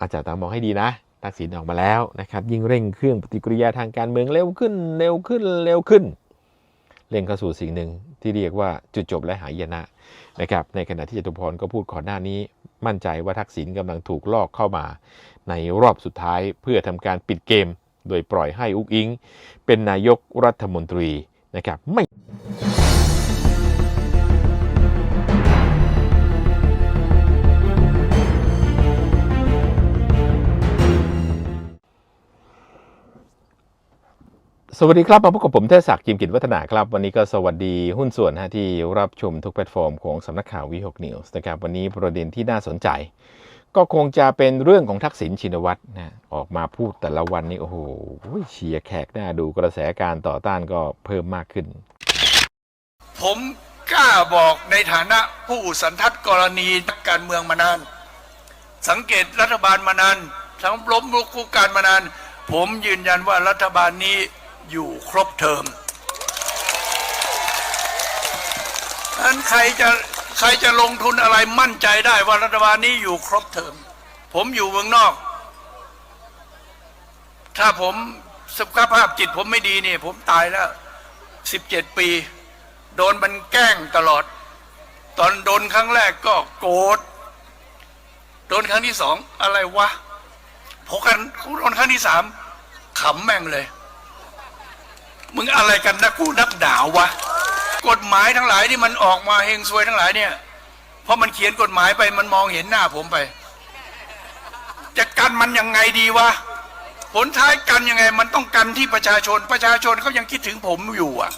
อาจารย์ตามองให้ดีนะทักษิณออกมาแล้วนะครับ ยิ่งเร่งเครื่องปฏิกิริยาทางการเมืองเร็วขึ้นเร็วขึ้นเร็วขึ้น เร่งเข้าสู่สิ่งหนึ่งที่เรียกว่าจุดจบและหายนะนะครับ ในขณะที่จตุพรก็พูดก่อนหน้านี้ มั่นใจว่าทักษิณกำลังถูกลอกเข้ามา ในรอบสุดท้ายเพื่อทำการปิดเกม โดยปล่อยให้อุกอิง เป็นนายกรัฐมนตรีนะครับไม่ สวัสดีครับ มาพบกับผมเทศศักดิ์จิมกิจวัฒนาครับ วันนี้ก็สวัสดีหุ้นส่วนนะฮะที่รับชมทุกแพลตฟอร์มของสำนักข่าววิหกนิวส์นะครับวันนี้ประเด็นที่น่าสนใจ ก็คงจะเป็นเรื่องของทักษิณชินวัตรนะออกมาพูดแต่ละวันนี้โอ้โหเชียร์แขกหน้าดูกระแสการต่อต้านก็เพิ่มมากขึ้น ผมกล้าบอกในฐานะผู้สันทัดกรณีนักการเมืองมานาน สังเกตรัฐบาลมานานทั้งล้มลุกคุกการมานาน ผมยืนยันว่ารัฐบาลนี้ อยู่ครบเทอมนั้นใครจะใครจะลงทุนอะไรมั่นใจได้ว่ารัฐบาลนี้อยู่ครบเทอม ผมอยู่เมืองนอก ถ้าผมสุขภาพจิตผมไม่ดีนี่ ผมตายแล้วสิบเจ็ดปี โดนมันแกล้งตลอด ตอนโดนครั้งแรกก็โกรธโดนครั้งที่สองอะไรวะพอกันโดนครั้งที่สามขำแม่งเลย มึงอะไรกันนะกูนักด่าวะ กฎหมายทั้งหลายที่มันออกมาเฮงซวยทั้งหลายเนี่ย เพราะมันเขียนกฎหมายไปมันมองเห็นหน้าผมไป จะกันมันยังไงดีวะ ผลท้ายกันยังไง มันต้องกันที่ประชาชน ประชาชนเขายังคิดถึงผมอยู่อะ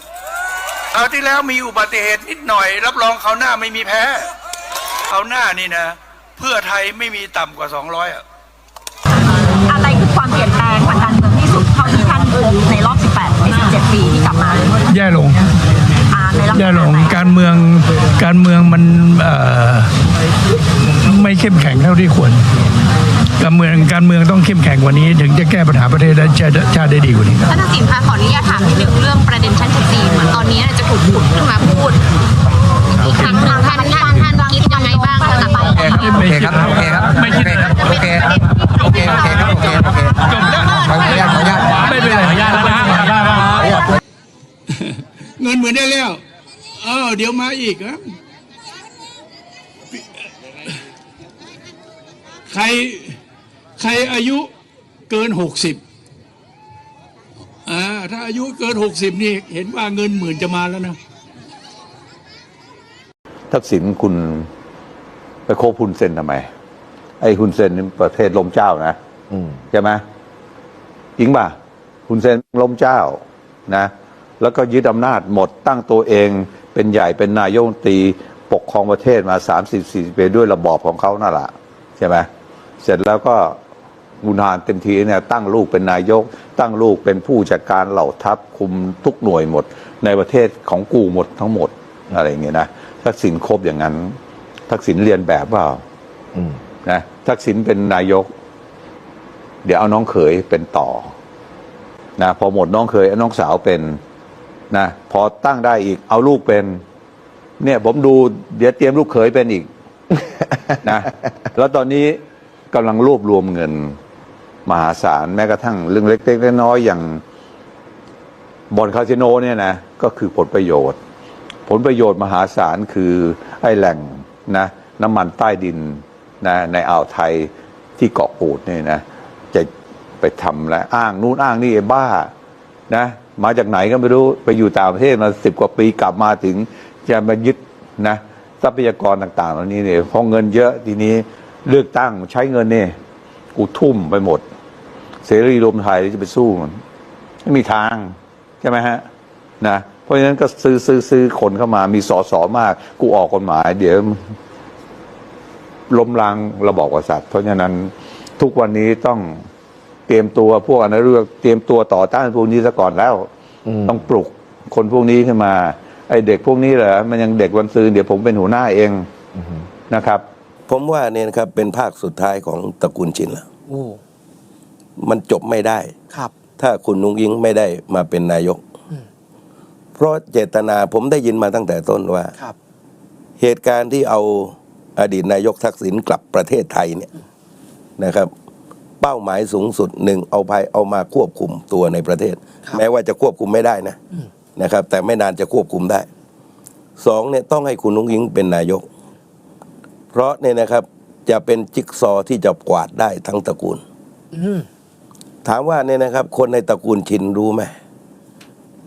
คราที่แล้วมีอุบัติเหตุนิดหน่อย รับรองเขาหน้าไม่มีแพ้เขาหน้านี่นะ เพื่อไทยไม่มีต่ำกว่า200อะ อะไรคือความเปลี่ยนแปลงทางการเมืองที่สุดเท่าที่ท่านพบในรอบ แย่ลงอ่าในลักษแย่ณะลงไหนการเมืองการเมืองมันเอ่อไม่เข้มแข็งเท่าที่ควร การเมืองการเมืองต้องเข้มแข็งกว่านี้ ถึงจะแก้ปัญหาประเทศและชาติชาติได้ดีกว่านี้ ท่านทักษิณคะขออนุญาตถามนิดนึงเรื่องประเด็นชั้น14เหมือนตอนนี้จะถูกขุดขึ้นมาพูดอีกครั้งหนึ่งท่านท่านท่านคิดยังไงบ้างสำหรับโอเคครับ โอเคครับโอเคครับ โอเคครับโอเค โอเคครับ โอเค โอเค จบแล้วขออนุญาตขออนุญาต ไม่เป็นไร เงินเหมือนได้แล้วเออเดี๋ยวมาอีกครับใครใครอายุเกินหกสิบอ่าถ้าอายุเกินหกสิบนี่เห็นว่าเงินหมื่นจะมาแล้วนะ ทักษิณคุณไปโคบฮุนเซนทำไม ไอ้ฮุนเซนนี่ประเทศล้มเจ้านะอืมใช่ไหมจริงป่ะฮุนเซนล้มเจ้านะ แล้วก็ยึดอำนาจหมดตั้งตัวเองเป็นใหญ่เป็นนายกรัฐมนตรีปกครองประเทศมาสามสิบสี่ปีด้วยระบอบของเขานั่นแหละใช่ไหมเสร็จแล้วก็บุญหารเต็มทีเนี่ยตั้งลูกเป็นนายก ตั้งลูกเป็นผู้จัดการเหล่าทัพคุมทุกหน่วยหมด ในประเทศของกูหมดทั้งหมดอะไรอย่างเงี้ยนะทักษิณครบอย่างนั้น ทักษิณเรียนแบบเปล่าอืมนะทักษิณเป็นนายก เดี๋ยวเอาน้องเขยเป็นต่อนะพอหมดน้องเขยเอาน้องสาวเป็น นะพอตั้งได้อีก เอาลูกเป็น เนี่ย ผมดูเดี๋ยวเตรียมลูกเขยเป็นอีกนะแล้วตอนนี้กำลังรวบรวมเงิน มหาศาลแม้กระทั่งเรื่องเล็กๆน้อยๆอย่างบ่อนคาสิโนเนี่ยนะก็คือผลประโยชน์ ผลประโยชน์มหาศาลคือไอ้แหล่งนะน้ำมันใต้ดินนะในอ่าวไทยที่เกาะกูดเนี่ยนะ จะไปทำแล้วอ้างนู่นอ้างนี่ไอ้บ้านะ มาจากไหนก็ไม่รู้ไปอยู่ต่างประเทศมาสิบกว่าปีกลับมาถึงจะมายึดนะทรัพยากรต่างๆเหล่านี้เนี่ยพอเงินเยอะทีนี้เลือกตั้งใช้เงินเนี่ยกูทุ่มไปหมด เสรีรวมไทยจะไปสู้มันไม่มีทางใช่ไหมฮะนะเพราะฉะนั้นก็ซื้อซื้อซื้อคนเข้ามามีสอสอมาก กูออกกฎหมาย เดี๋ยวล้มล้างระบอบกษัตริย์ เพราะฉะนั้นทุกวันนี้ต้อง เตรียมตัวพวกอนาเรื่องเตรียมตัวต่อต้านพวกนี้ซะก่อนแล้วอืมต้องปลุกคนพวกนี้ขึ้นมา ไอเด็กพวกนี้เหรอมันยังเด็กวันซืนเดี๋ยวผมเป็นหัวหน้าเองนะครับ ผมว่าเนี่ยนะครับเป็นภาคสุดท้ายของตระกูลชินแล้วโอ้มันจบไม่ได้ครับ ถ้าคุณนุงยิงไม่ได้มาเป็นนายก เพราะเจตนาผมได้ยินมาตั้งแต่ต้นว่าครับ เหตุการณ์ที่เอาอดีตนายกทักษิณกลับประเทศไทยเนี่ยนะครับ เป้าหมายสูงสุดหนึ่งเอาไปเอามาควบคุมตัวในประเทศ แม้ว่าจะควบคุมไม่ได้นะนะครับ แต่ไม่นานจะควบคุมได้สองเนี่ยต้องให้คุณนุ้งยิงเป็นนายก เพราะเนี่ยนะครับจะเป็นจิ๊กซอว์ที่จะกวาดได้ทั้งตระกูลถามว่าเนี่ยนะครับ คนในตระกูลชินรู้ไหม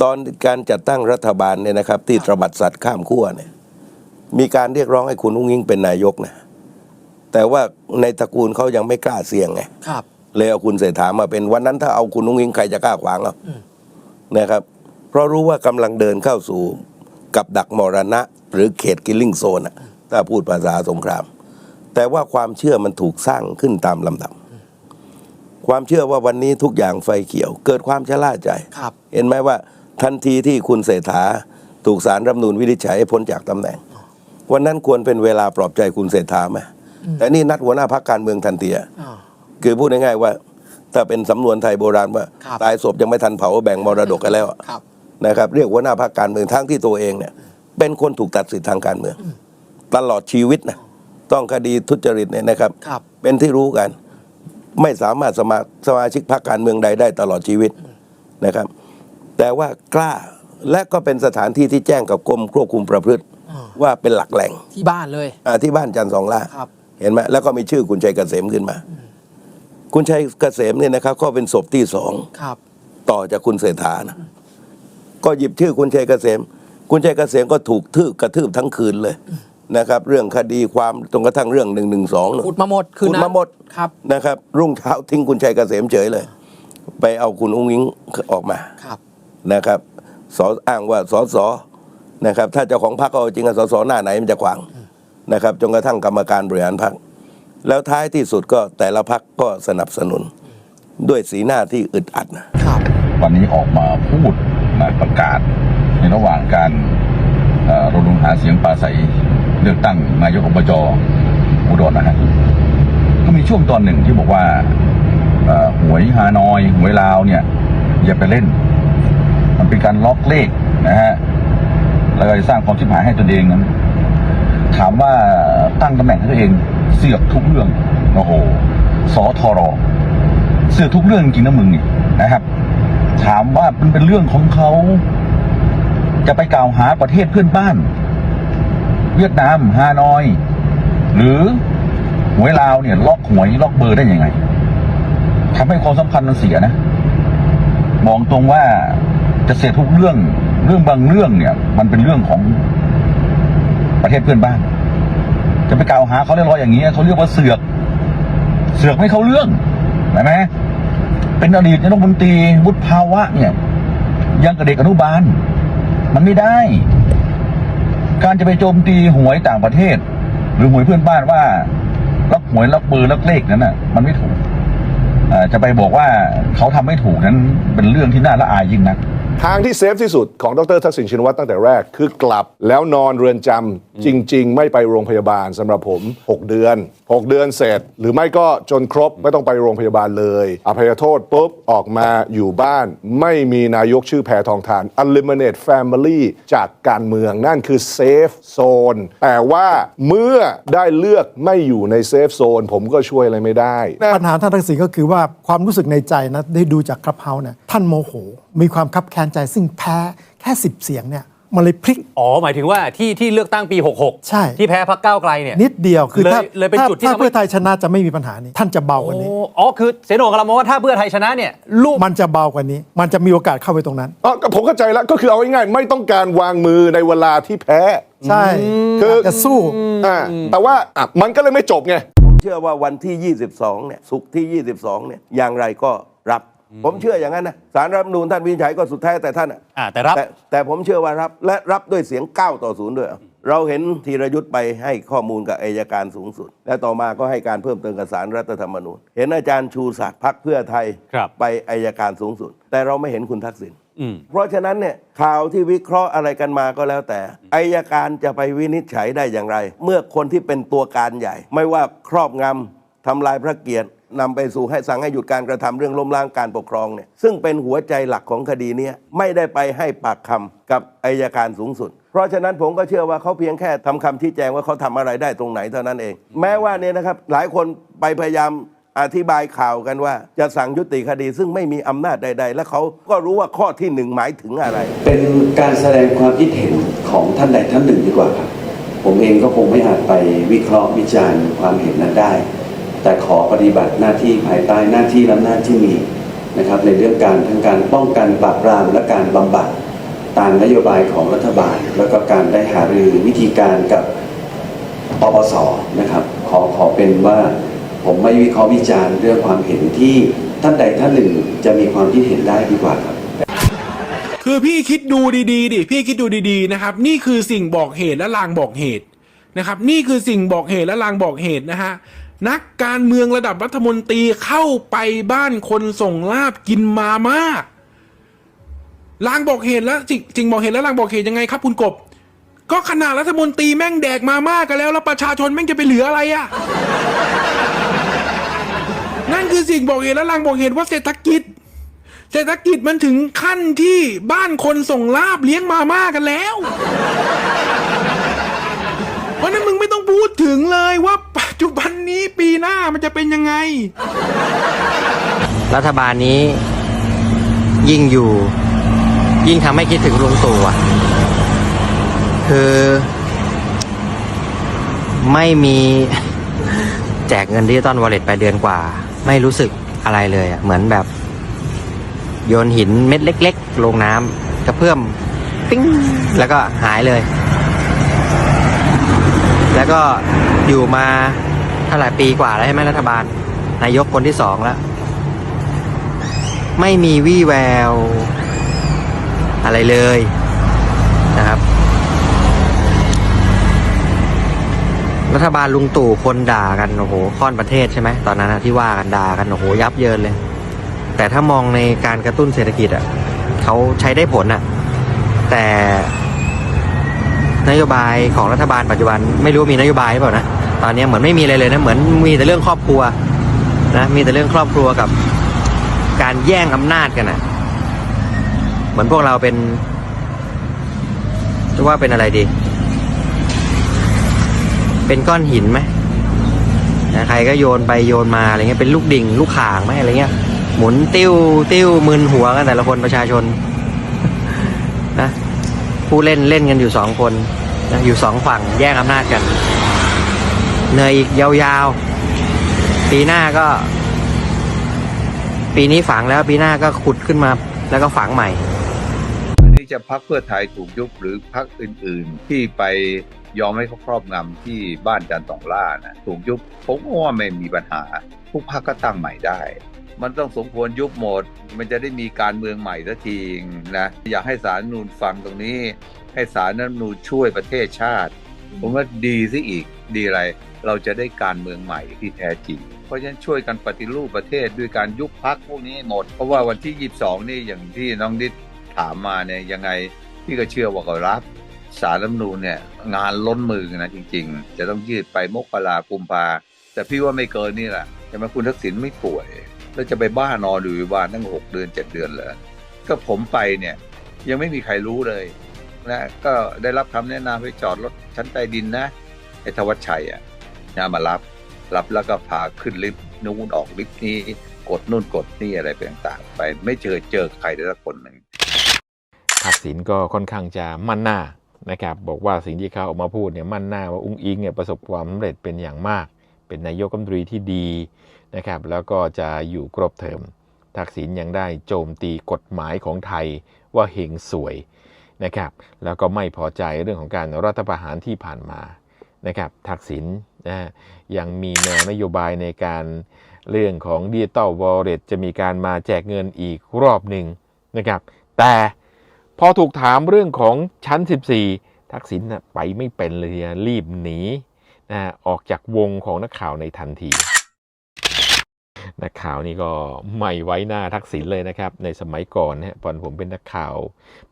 ตอนการจัดตั้งรัฐบาลเนี่ยนะครับ ที่ตระบัดสัตว์ข้ามขั้วเนี่ย มีการเรียกร้องให้คุณนุ้งยิงเป็นนายกนะ แต่ว่าในตระกูลเขายังไม่กล้าเสี่ยงไงครับ เลยเอาคุณเศรษฐามาเป็นวันนั้นถ้าเอาคุณนุ้งยิงใครจะกล้าขวางเอานะครับ เพราะรู้ว่ากำลังเดินเข้าสู่กับดักมรณะ หรือเขตกิลลิ่งโซนอะถ้าพูดภาษาสงคราม แต่ว่าความเชื่อมันถูกสร้างขึ้นตามลำดับความเชื่อว่าวันนี้ทุกอย่างไฟเขียว เกิดความชะล่าใจครับเห็นไหมว่าทันทีที่คุณเศรษฐาถูกสารรัฐธรรมนูญวินิจฉัยให้พ้นจากตำแหน่ง วันนั้นควรเป็นเวลาปลอบใจคุณเศรษฐาไหม แต่นี่นัดหัวหน้าพักการเมืองทันทีอะอ่าคือพูดง่ายๆว่า ถ้าเป็นสำนวนไทยโบราณว่าครับตายศพยังไม่ทันเผาแบ่งมรดกกันแล้วอะครับนะครับ เรียกหัวหน้าพรรคการเมืองทั้งที่ตัวเองเนี่ย เป็นคนถูกตัดสิทธิทางการเมือง ตลอดชีวิตนะต้องคดีทุจริตเนี่ยนะครับครับ เป็นที่รู้กัน ไม่สามารถสมาสมาชิกพรรคการเมืองใดได้ตลอดชีวิตนะครับ แต่ว่ากล้าและก็เป็นสถานที่ที่แจ้งกับกรมควบคุมประพฤติอ่าว่าเป็นหลักแหล่งที่บ้านเลยอ่าที่บ้านจันทร์สองล่าครับ เห็นไหมแล้วก็มีชื่อคุณชัยเกษมขึ้นมา คุณชัยเกษมเนี่ยนะครับ ก็เป็นศพที่สองครับ ต่อจากคุณเศรษฐานะก็หยิบชื่อคุณชัยเกษม คุณชัยเกษมก็ถูกทืบกระทืบทั้งคืนเลยนะครับ เรื่องคดีความจนกระทั่งเรื่องหนึ่งหนึ่งสองขุดมาหมดคืนขุดนั้นมาหมดครับนะครับ รุ่งเช้าทิ้งคุณชัยเกษมเฉยเลย ไปเอาคุณอุ้งอิงออกมาครับนะครับสออ้างว่าสอสอนะครับ ถ้าเจ้าของพรรคเอาจริงอะสอสอหน้าไหนมันจะขวาง นะครับจนกระทั่งกรรมการบริหารพรรคแล้วท้ายที่สุดก็แต่ละพรรคก็สนับสนุน ด้วยสีหน้าที่อึดอัดนะครับวันนี้ออกมาพูดมาประกาศ ในระหว่างการเอ่อรณรงค์หาเสียงปราศัยเลือกตั้งนายกอบจอุดรนะฮะก็มีช่วงตอนหนึ่งที่บอกว่าเอ่อหวยฮานอยหวยลาวเนี่ย อย่าไปเล่น มันเป็นการล็อกเลขนะฮะแล้วก็จะสร้างความชิบหายให้ตนเองนั้น ถามว่าตั้งตำแหน่งให้ตัวเองเสือกทุกเรื่องโอ้โหสอทอรอเสือกทุกเรื่องจริงนะมึงนี่นะครับ ถามว่ามันเป็นเรื่องของเขา จะไปกล่าวหาประเทศเพื่อนบ้าน เวียดนามฮานอย หรือหวยลาวเนี่ย ล็อกหวยล็อกเบอร์ได้ยังไงทำให้ความสัมพันธ์มันเสียนะบอกตรงว่าจะเสียทุกเรื่องเรื่องบางเรื่องเนี่ย มันเป็นเรื่องของ เทศเพื่อนบ้าน จะไปกล่าวหาเขาเรียกร้อยอย่างนี้เขาเรียกว่าเสือก เสือกไม่เข้าเรื่องเห็นไหมเป็นอดีตนายกรัฐมนตรีวุฒิภาวะเนี่ย ยังกับเด็กอนุบาล มันไม่ได้ การจะไปโจมตีหวยต่างประเทศ หรือหวยเพื่อนบ้านว่าล็อกหวยล็อกเบอร์ล็อกเลขนั้นน่ะ มันไม่ถูกอจะไปบอกว่าเขาทำไม่ถูกนั้นเป็นเรื่องที่น่าละอายยิ่งนัก ทางที่เซฟที่สุดของดรทักษิณชินวัตรตั้งแต่แรกคือกลับแล้วนอนเรือนจำจริง ๆ ไม่ไปโรงพยาบาลสำหรับผม 6 เดือน 6 เดือนเสร็จ หรือไม่ก็จนครบไม่ต้องไปโรงพยาบาลเลย อภัยโทษปุ๊บ ออกมาอยู่บ้าน ไม่มีนายกชื่อแพทองทาน eliminate family จากการเมืองนั่นคือเซฟโซนแต่ว่าเมื่อได้เลือกไม่อยู่ในเซฟโซนผมก็ช่วยอะไรไม่ได้ ปัญหาท่านทักษิณก็คือว่าความรู้สึกในใจนะได้ดูจากครับเฮาเนี่ยท่านโมโห มีความคับแค้นใจซึ่งแพ้แค่สิบเสียงเนี่ยมันเลยพลิก อ๋อ หมายถึงว่าที่ที่เลือกตั้งปี 66 ใช่ ที่แพ้พักก้าวไกลเนี่ย นิดเดียวคือถ้าเลยเลยเป็นถ้าจุดที่ถ้าทำให้เพื่อไทยชนะจะไม่มีปัญหานี้ ท่านจะเบากว่านี้โอ้อ๋อ คือเสโหนกำลังมองว่าถ้าเพื่อไทยชนะเนี่ยลูกมันจะเบากว่านี้ มันจะมีโอกาสเข้าไปตรงนั้นอ๋อก็ผมเข้าใจแล้วก็คือเอาง่ายๆไม่ต้องการวางมือในเวลาที่แพ้ ใช่คือจะสู้อ่าแต่ว่าอะมันก็เลยไม่จบไงผมเชื่อว่าวันที่ 22เนี่ยสุกร์ที่ 22เนี่ยอย่างไรก็รับ ผมเชื่ออย่างนั้นนะสารรัฐธรรมนูญท่านวินิจฉัยก็สุดแท้แต่ท่านอะอ่าแต่รับ แต่แต่ผมเชื่อว่ารับและรับด้วยเสียง 9 ต่อ0ด้วยเราเห็นธีรยุทธ์ไปให้ข้อมูลกับอายการสูงสุด และต่อมาก็ให้การเพิ่มเติมกับสารรัฐธรรมนูญ เห็นอาจารย์ชูศักดิ์พักเพื่อไทยครับ ไปอายการสูงสุด แต่เราไม่เห็นคุณทักษิณ อืม เพราะฉะนั้นเนี่ยข่าวที่วิเคราะห์อะไรกันมาก็แล้วแต่อายการจะไปวินิจฉัยได้อย่างไร เมื่อคนที่เป็นตัวการใหญ่ ไม่ว่าครอบงำทำลายพระเกียรติ นำไปสู่ให้สั่งให้หยุดการกระทำเรื่องล้มล้างการปกครองเนี่ยซึ่งเป็นหัวใจหลักของคดีเนี้ยไม่ได้ไปให้ปากคำกับอายการสูงสุด เพราะฉะนั้นผมก็เชื่อว่าเขาเพียงแค่ทำคำชี้แจงว่าเขาทำอะไรได้ตรงไหนเท่านั้นเอง แม้ว่าเนี่ยนะครับหลายคนไปพยายามอธิบายข่าวกันว่าจะสั่งยุติคดีซึ่งไม่มีอำนาจใด ๆ และเขาก็รู้ว่าข้อที่หนึ่งหมายถึงอะไร เป็นการแสดงความคิดเห็นของท่านใดท่านหนึ่งดีกว่าครับ ผมเองก็คงไม่อาจไปวิเคราะห์วิจารณ์ความเห็นนั้นได้ แต่ขอปฏิบัติหน้าที่ภายใต้หน้าที่และหน้าที่มีนะครับในเรื่องการทั้งการป้องกันปราบปรามและการบำบัดตามนโยบายของรัฐบาล แล้วก็การได้หารือวิธีการกับปปสนะครับขอขอเป็นว่าผมไม่วิเคราะห์วิจารณ์เรื่องความเห็นที่ท่านใดท่านหนึ่งจะมีความคิดเห็นได้ดีกว่าครับคือพี่คิดดูดีๆดิพี่คิดดูดีๆนะครับ นี่คือสิ่งบอกเหตุและลางบอกเหตุนะครับ นี่คือสิ่งบอกเหตุและลางบอกเหตุนะฮะ นักการเมืองระดับรัฐมนตรีเข้าไปบ้านคนส่งลาบกินมาม่าลางบอกเหตุแล้วจริงจริงบอกเหตุและลางบอกเหตุยังไงครับคุณกบ ก็ขนาดรัฐมนตรีแม่งแดกมาม่ากันแล้ว แล้วประชาชนแม่งจะไปเหลืออะไรอะนั่นคือสิ่งบอกเหตุและลางบอกเหตุว่าเศรษฐกิจ เศรษฐกิจมันถึงขั้นที่บ้านคนส่งลาบเลี้ยงมาม่ากันแล้ว เพราะนั้นมึงไม่ต้องพูดถึงเลยว่าปัจจุบันนี้ปีหน้ามันจะเป็นยังไง รัฐบาลนี้ ยิ่งอยู่ ยิ่งทำให้คิดถึงลุงตู่อะคือไม่มีแจกเงินดิจิตอลวอลเล็ตไปเดือนกว่า ไม่รู้สึกอะไรเลยอะเหมือนแบบ โยนหินเม็ดเล็ก ๆ ลงน้ำกระเพื่อม ปิ้ง แล้วก็หายเลย แล้วก็อยู่มาเท่าไหร่ปีกว่าแล้วใช่ไหมรัฐบาล นายกคนที่สองแล้ว ไม่มีวี่แวว อะไรเลยนะครับ รัฐบาลลุงตู่คนด่ากันโอ้โหค่อนประเทศใช่ไหมตอนนั้นที่ว่ากันด่ากันโอ้โหยับเยินเลย แต่ถ้ามองในการกระตุ้นเศรษฐกิจอะเขาใช้ได้ผลอะ แต่ นโยบายของรัฐบาลปัจจุบัน ไม่รู้มีนโยบายหรือเปล่านะตอนนี้เหมือนไม่มีอะไรเลยนะเหมือนมีแต่เรื่องครอบครัวนะมีแต่เรื่องครอบครัวกับการแย่งอำนาจกันอะเหมือนพวกเราเป็นจะว่าเป็นอะไรดี เป็นก้อนหินไหมนะใครก็โยนไปโยนมาอะไรเงี้ยเป็นลูกดิ่ง ลูกข่างไหมอะไรเงี้ย หมุนติ้วติ้วมึนหัวกันแต่ละคนประชาชนนะ ผู้เล่นเล่นกันอยู่สองคนนะอยู่สองฝั่งแย่งอำนาจกันเหนื่อยอีกยาวๆ ปีหน้าก็ ปีนี้ฝังแล้วปีหน้าก็ขุดขึ้นมาแล้วก็ฝังใหม่ที่จะพักเพื่อไทยถูกยุบหรือพักอื่นๆ ที่ไปยอมให้เขาครอบงำที่บ้านจันทร์สองล่านะถูกยุบผมว่าไม่มีปัญหาทุกพักก็ตั้งใหม่ได้ มันต้องสมควรยุบหมด มันจะได้มีการเมืองใหม่สักทีนะอยากให้สารนูนฟังตรงนี้ ให้สารรัฐธรรมนูนช่วยประเทศชาติ ผมว่าดีซิอีกดีอะไร เราจะได้การเมืองใหม่ที่แท้จริง เพราะฉะนั้นช่วยกันปฏิรูปประเทศด้วยการยุบพักพวกนี้หมด เพราะว่าวันที่ 22 นี่อย่างที่น้องดิษถามมาเนี่ยยังไงพี่ก็เชื่อว่าเขารับสารรัฐนูญเนี่ยงานล้นมือนะจริง ๆ จะต้องยืดไปมกรากุมภาแต่พี่ว่าไม่เกินนี่แหละใช่ไหมคุณทักษิณไม่ป่วย แล้วจะไปบ้านอนอยู่บ้านตั้งหกเดือนเจ็ดเดือนเลยก็ผมไปเนี่ย ยังไม่มีใครรู้เลยนะก็ได้รับคำแนะนำให้จอดรถชั้นใต้ดินนะไอ้ธวัชชัยอะนะมารับ รับแล้วก็พาขึ้นลิฟต์นู้นออกลิฟต์นี้กดนู่นกดนี่อะไรไปต่างๆ ไปไม่เจอเจอใครได้สักคนหนึ่งทักษิณก็ค่อนข้างจะมั่นหน้านะครับ บอกว่าสิ่งที่เขาออกมาพูดเนี่ยมั่นหน้าว่าอุ้งอิงเนี่ยประสบความสำเร็จเป็นอย่างมาก เป็นนายกรัฐมนตรีที่ดี นะครับ แล้วก็จะอยู่ครบเทอม ทักษิณยังได้โจมตีกฎหมายของไทยว่าเฮงสวยนะครับ แล้วก็ไม่พอใจเรื่องของการรัฐประหารที่ผ่านมานะครับ ทักษิณนะฮะยังมีแนวนโยบายในการเรื่องของดิจิตอลวอลเล็ตจะมีการมาแจกเงินอีกรอบหนึ่งนะครับ แต่พอถูกถามเรื่องของชั้น 14 ทักษิณนะไปไม่เป็นเลยรีบหนีนะออกจากวงของนักข่าวในทันที นักข่าวนี่ก็ไม่ไว้หน้าทักษิณเลยนะครับ ในสมัยก่อนนะตอนผมเป็นนักข่าว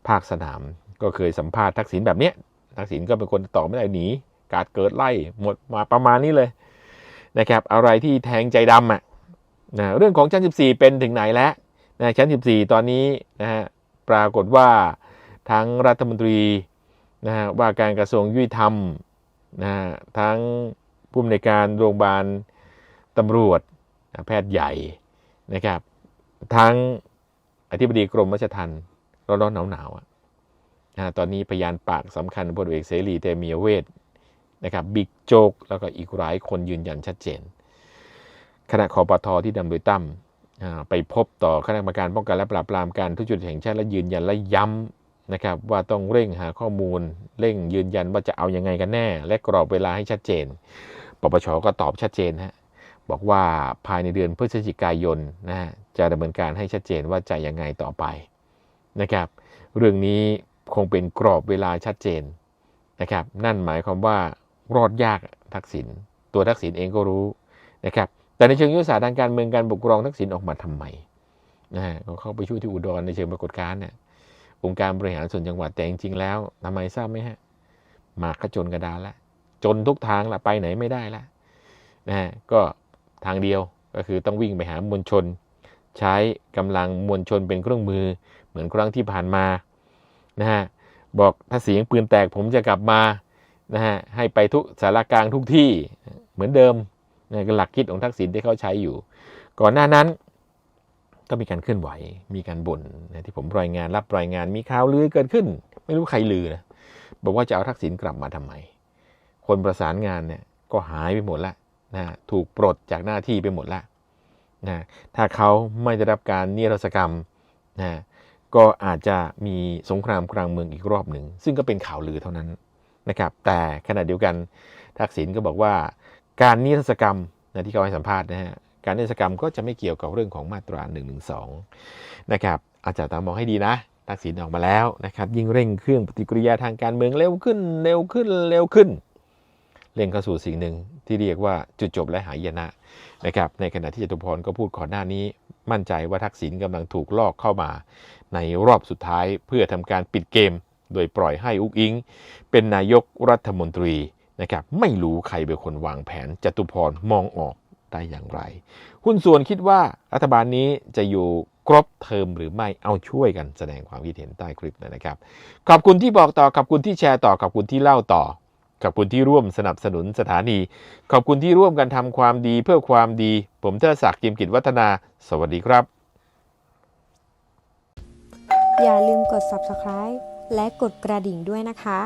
ภาคสนาม ก็เคยสัมภาษณ์ทักษิณแบบเนี้ยทักษิณก็เป็นคนตอบไม่ได้หนีกาดเกิดไล่หมดมาประมาณนี้เลยนะครับอะไรที่แทงใจดำอะนะเรื่องของชั้น 14 เป็นถึงไหนแล้วนะชั้น 14 ตอนนี้นะฮะปรากฏว่าทั้งรัฐมนตรีนะฮะว่าการกระทรวงยุติธรรมนะฮะทั้งผู้อำนวยการโรงพยาบาลตำรวจ แพทย์ใหญ่นะครับ ทั้งอธิบดีกรมราชทัณฑ์ร้อนๆหนาวๆอะนะตอนนี้พยานปากสำคัญพลเอกเสรีเตมีเวทนะครับบิ๊กโจ๊กแล้วก็อีกหลายคนยืนยันชัดเจน คณะคอปทอที่นำโดยตั้มไปพบต่อคณะกรรมการป้องกันและปราบปรามการทุจริตแห่งชาติและยืนยันและย้ำนะครับว่าต้องเร่งหาข้อมูล เร่งยืนยันว่าจะเอายังไงกันแน่ และกรอบเวลาให้ชัดเจน ปปชก็ตอบชัดเจนฮะ บอกว่าภายในเดือนพฤศจิกายนนะฮะจะดำเนินการให้ชัดเจนว่าจะยังไงต่อไปนะครับ เรื่องนี้คงเป็นกรอบเวลาชัดเจนนะครับ นั่นหมายความว่ารอดยากทักษิณตัวทักษิณเองก็รู้นะครับ แต่ในเชิงยุทธศาสตร์ทางการเมืองการปกครองทักษิณออกมาทำไมนะฮะเขาเข้าไปช่วยที่อุดรในเชิงปรากฏการณ์เนี่ยองค์การบริหารส่วนจังหวัดแต่จริงแล้วทำไมทราบไหมฮะหมากก็จนกระดานละจนทุกทางละไปไหนไม่ได้ละนะฮะก็ ทางเดียวก็คือต้องวิ่งไปหามวลชน ใช้กำลังมวลชนเป็นเครื่องมือ เหมือนครั้งที่ผ่านมานะฮะบอกถ้าเสียงปืนแตกผมจะกลับมานะฮะให้ไปทุกสารกลางทุกที่เหมือนเดิมนี่ก็หลักคิดของทักษิณที่เขาใช้อยู่ ก่อนหน้านั้นก็มีการเคลื่อนไหว มีการบ่นนะที่ผมรายงานรับรายงานมีข่าวลือเกิดขึ้น ไม่รู้ใครลือนะบอกว่าจะเอาทักษิณกลับมาทำไม คนประสานงานเนี่ยก็หายไปหมดละ นะถูกปลดจากหน้าที่ไปหมดละนะถ้าเขาไม่ได้รับการนิรศกรรมนะก็อาจจะมีสงครามกลางเมืองอีกรอบหนึ่ง ซึ่งก็เป็นข่าวลือเท่านั้นนะครับ แต่ขณะเดียวกันทักษิณก็บอกว่า การนิรศกรรมนะที่เขาให้สัมภาษณ์นะฮะการนิรศกรรมก็จะไม่เกี่ยวกับเรื่องของมาตรา1นึนะครับอาจารย์ตามองให้ดีนะทักษิณออกมาแล้วนะครับยิ่งเร่งเครื่องปฏิกิริยาทางการเมืองเร็วขึ้นเร็วขึ้นเร็วขึ้น เร่งเข้าสู่สิ่งหนึ่งที่เรียกว่าจุดจบและหายนะนะครับในขณะที่จตุพรก็พูดก่อนหน้านี้ มั่นใจว่าทักษิณกำลังถูกลอกเข้ามา ในรอบสุดท้ายเพื่อทำการปิดเกม โดยปล่อยให้อุกอิง เป็นนายกรัฐมนตรีนะครับไม่รู้ใครเป็นคนวางแผนจตุพรมองออกได้อย่างไร หุ้นส่วนคิดว่ารัฐบาลนี้จะอยู่ครบเทอมหรือไม่เอาช่วยกันแสดงความคิดเห็นใต้คลิปนะครับ ขอบคุณที่บอกต่อขอบคุณที่แชร์ต่อขอบคุณที่เล่าต่อ ขอบคุณที่ร่วมสนับสนุนสถานี ขอบคุณที่ร่วมกันทำความดีเพื่อความดี ผมเทอศักดิ์กิมกิจวัฒนา สวัสดีครับ อย่าลืมกด subscribe และกดกระดิ่งด้วยนะคะ